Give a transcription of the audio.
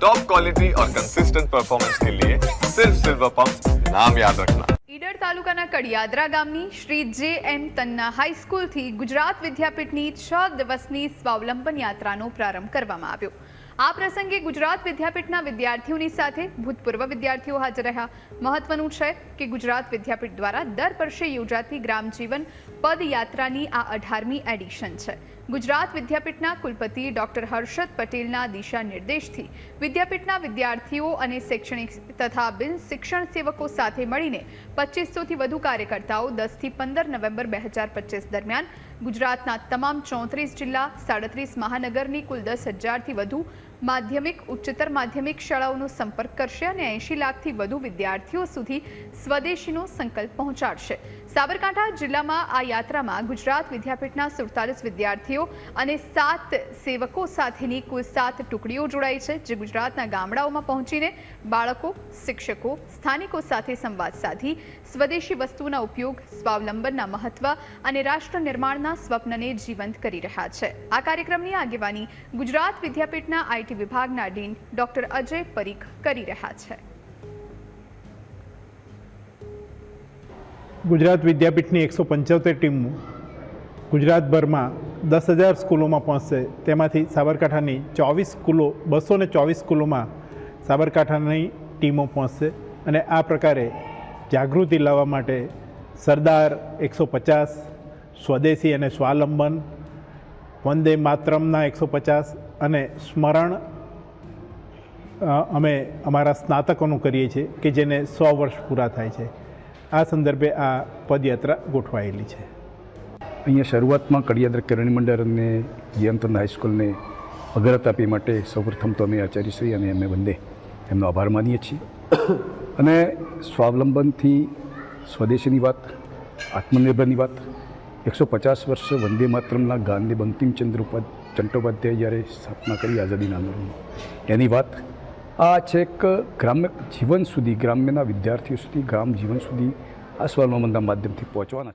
Top quality और consistent performance के लिए सिर्फ सिल्वर पंप नाम याद रखना ઈડર તાલુકાના કડિયાદરા ગામની શ્રી જે એમ તન્ના હાઈસ્કૂલથી ગુજરાત વિદ્યાપીઠની છ દિવસની સ્વાવલંબન યાત્રાનો પ્રારંભ કરવામાં આવ્યો આ પ્રસંગે ગુજરાત વિદ્યાપીઠના વિદ્યાર્થીઓની સાથે ભૂતપૂર્વ વિદ્યાર્થીઓ હાજર રહ્યા મહત્વનું છે કે ગુજરાત વિદ્યાપીઠ દ્વારા દર વર્ષે યોજાતી ગ્રામજીવન પદયાત્રાની આ અઢારમી એડિશન છે ગુજરાત વિદ્યાપીઠના કુલપતિ ડોક્ટર હર્ષદ પટેલના દિશા નિર્દેશથી વિદ્યાપીઠના વિદ્યાર્થીઓ અને શૈક્ષણિક તથા બિન શિક્ષણ સેવકો સાથે મળીને પચીસોથી વધુ કાર્યકર્તાઓ દસથી પંદર નવેમ્બર બે હજાર પચીસ દરમિયાન ગુજરાતના તમામ ચોત્રીસ જિલ્લા, સાડત્રીસ મહાનગરની કુલ દસ હજારથી વધુ માધ્યમિક, ઉચ્ચતર માધ્યમિક શાળાઓનો સંપર્ક કરશે અને એંશી લાખથી વધુ વિદ્યાર્થીઓ સુધી સ્વદેશીનો સંકલ્પ પહોંચાડશે. સાબરકાંઠા જિલ્લામાં આ યાત્રામાં ગુજરાત વિદ્યાપીઠના સુડતાલીસ વિદ્યાર્થીઓ અને સાત સેવકો સાથેની કુલ સાત ટુકડીઓ જોડાઈ છે, જે ગુજરાતના ગામડાઓમાં પહોંચીને બાળકો, શિક્ષકો, સ્થાનિકો સાથે સંવાદ સાધી, સ્વદેશી વસ્તુના ઉપયોગ, સ્વાવલંબનના મહત્વ અને રાષ્ટ્ર નિર્માણના સ્વપ્નને જીવંત કરી રહ્યા છે. આ કાર્યક્રમની આગેવાની ગુજરાત વિદ્યાપીઠના આઈટી વિભાગના ડીન ડોક્ટર અજય પરીખ કરી રહ્યા છે. ગુજરાત વિદ્યાપીઠની એકસો પંચોતેર ટીમો ગુજરાતભરમાં દસ હજાર સ્કૂલોમાં પહોંચશે. તેમાંથી સાબરકાંઠાની ચોવીસ સ્કૂલો, બસો ને ચોવીસ સ્કૂલોમાં સાબરકાંઠાની ટીમો પહોંચશે અને આ પ્રકારે જાગૃતિ લાવવા માટે સરદાર એકસો પચાસ સ્વદેશી અને સ્વાવલંબન, વંદે માતરમના એકસો પચાસ અને સ્મરણ અમે અમારા સ્નાતકોનું કરીએ છીએ કે જેને સો વર્ષ પૂરા થાય છે. આ સંદર્ભે આ પદયાત્રા ગોઠવાયેલી છે. અહીંયા શરૂઆતમાં કડિયાદર કિરણી મંડળ અને જીએમતંદ હાઈસ્કૂલને અગ્રતા આપી માટે સૌપ્રથમ તો અમે આચાર્યશ્રી અને અમે બંને એમનો આભાર માનીએ છીએ. અને સ્વાવલંબનથી સ્વદેશીની વાત, આત્મનિર્ભરની વાત એકસો પચાસ વર્ષ વંદે માતરમના ગાંધી બંકિમચંદ્ર ઉપાધ ચંટોપાધ્યાય જ્યારે સ્થાપના કરી આઝાદીના આંદોલનમાં એની વાત આ છેક ગ્રામ્ય જીવન સુધી, ગ્રામ્યના વિદ્યાર્થીઓ સુધી, ગ્રામ જીવન સુધી આ સ્વાવલંબનના માધ્યમથી પહોંચવાના છે